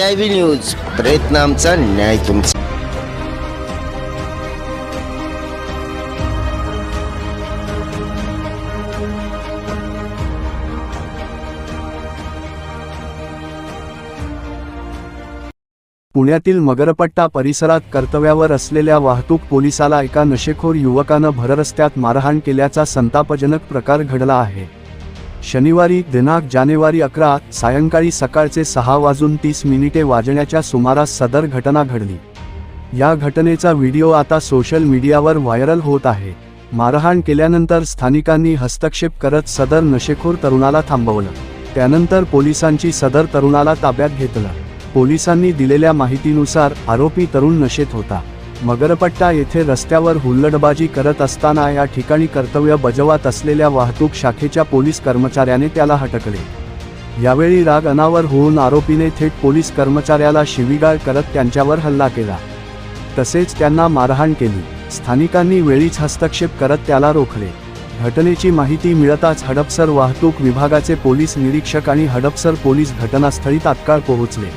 I V news. प्रयत्न आमचा न्याय तुमचा. पुण्यातील मगरपट्टा परिसरात कर्तव्यावर असलेल्या वाहतूक पोलिसाला एका नशेखोर युवकानं भररस्त्यात मारहाण केल्याचा संतापजनक प्रकार घडला आहे. शनिवारी दिनांक जानेवारी अकरा सायंकाळी सकाळचे सहा वाजून तीस मिनिटे वाजण्याच्या सुमारास सदर घटना घडली. या घटनेचा व्हिडिओ आता सोशल मीडियावर व्हायरल होत आहे. मारहाण केल्यानंतर स्थानिकांनी हस्तक्षेप करत सदर नशेखोर तरुणाला थांबवलं. त्यानंतर पोलिसांची सदर तरुणाला ताब्यात घेतलं. पोलिसांनी दिलेल्या माहितीनुसार आरोपी तरुण नशेत होता. मगरपट्टा येथे रस्त्यावर हुल्लडबाजी करत असताना या ठिकाणी कर्तव्य बजावत असलेल्या वाहतूक शाखेच्या पोलीस कर्मचाऱ्याने त्याला हटकले यावेळी राग अनावर होऊन आरोपीने थेट पोलीस कर्मचाऱ्याला शिवीगाळ करत त्यांच्यावर हल्ला केला. तसेच त्यांना मारहाण केली. स्थानिकांनी वेळीच हस्तक्षेप करत त्याला रोखले. घटनेची माहिती मिळताच हडपसर वाहतूक विभागाचे पोलीस निरीक्षक आणि हडपसर पोलीस घटनास्थळी तात्काळ पोहोचले.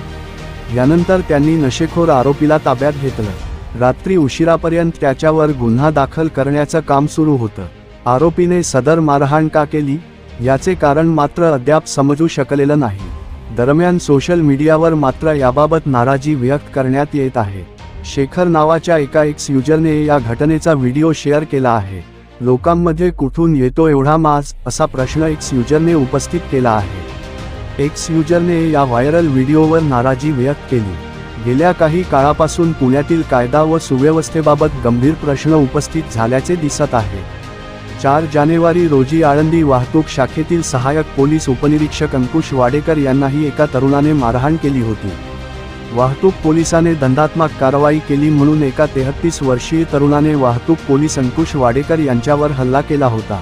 यानंतर त्यांनी नशेखोर आरोपीला ताब्यात घेतलं. रात्री उशिरापर्यंत त्याच्यावर गुन्हा दाखल करण्याचं काम सुरू होतं. आरोपीने सदर मारहाण का केली? याचे कारण मात्र अद्याप समजू शकलेलं नाही. दरम्यान सोशल मीडियावर मात्र याबाबत नाराजी व्यक्त करण्यात येत आहे. शेखर नावाच्या एका एक्स युजरने या घटनेचा व्हिडिओ शेअर केला आहे. लोकांमध्ये कुठून येतो एवढा मास असा प्रश्न एक्स युजरने उपस्थित केला आहे. एक्स युजरने या व्हायरल व्हिडिओवर नाराजी व्यक्त केली. गेल्या काही काळापासून पुण्यातील कायदा व सुव्यवस्थेबाबत गंभीर प्रश्न उपस्थित झाल्याचे दिसत आहे. चार जानेवारी रोजी आळंदी वाहतूक शाखेतील सहाय्यक पोलीस उपनिरीक्षक अंकुश वाडेकर यांनाही एका तरुणाने मारहाण केली होती. वाहतूक पोलिसाने दंडात्मक कारवाई केली म्हणून एका तेहत्तीस वर्षीय तरुणाने वाहतूक पोलीस अंकुश वाडेकर यांच्यावर हल्ला केला होता.